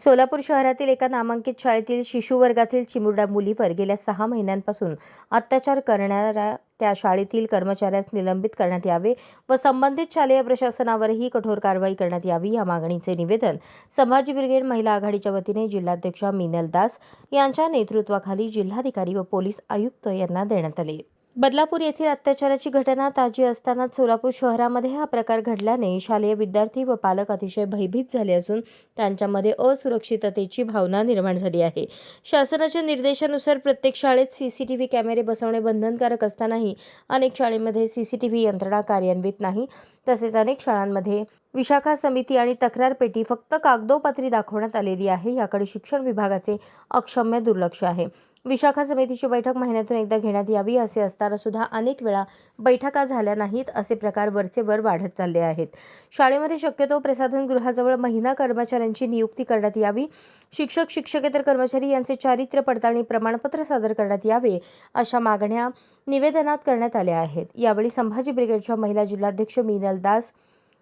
सोलापूर शहरातील एका नामांकित शाळेतील शिशुवर्गातील चिमुरड्या मुलीवर गेल्या सहा महिन्यांपासून अत्याचार करणाऱ्या त्या शाळेतील कर्मचाऱ्यास निलंबित करण्यात यावे व संबंधित शालेय प्रशासनावरही कठोर कारवाई करण्यात यावी या मागणीचे निवेदन संभाजी ब्रिगेड महिला आघाडीच्या वतीने जिल्हाध्यक्षा मिनल दास यांच्या नेतृत्वाखाली जिल्हाधिकारी व पोलीस आयुक्त यांना देण्यात आले. बदलापूर येथील अत्याचाराची घटना ताजी असतानाच सोलापूर शहरामध्ये हा प्रकार घडल्याने शालेय विद्यार्थी व पालक अतिशय भयभीत झाले असून त्यांच्यामध्ये असुरक्षिततेची भावना निर्माण झाली आहे. शासनाच्या निर्देशानुसार प्रत्येक शाळेत सीसीटीव्ही कॅमेरे बसवणे बंधनकारक असतानाही अनेक शाळेमध्ये सीसीटीव्ही यंत्रणा कार्यान्वित नाही. तसेच अनेक शाळांमध्ये विशाखा समिती आणि तक्रार पेटी फक्त कागदोपत्री दाखवण्यात आलेली आहे याकडे शिक्षण विभागाचे अक्षम्य दुर्लक्ष आहे. विशाखा समितीची बैठक महिन्यातून एकदा घेण्यात यावी असे असताना सुद्धा अनेक वेळा बैठका झाल्या नाहीत असे प्रकार वरचे वर वाढत चालले आहेत. शाळेमध्ये शक्यतो प्रसाधन गृहाजवळ महिला कर्मचाऱ्यांची नियुक्ती करण्यात यावी शिक्षक शिक्षकेतर कर्मचारी यांचे चारित्र्य पडताळणी प्रमाणपत्र सादर करण्यात यावे अशा मागण्या निवेदनात करण्यात आल्या आहेत. यावेळी संभाजी ब्रिगेडच्या महिला जिल्हाध्यक्ष मीनल दास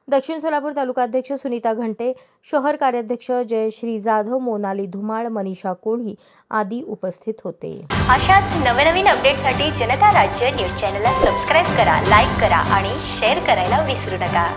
दक्षिण सोलापूर तालुकाध्यक्ष सुनीता घंटे शहर कार्याध्यक्ष जयश्री जाधव मोनाली धुमाळ मनीषा कोळी आदी उपस्थित होते. अशाच नवनवीन अपडेटसाठी जनता राज्य न्यूज चॅनलला सबस्क्राईब करा लाईक करा आणि शेअर करायला विसरू नका.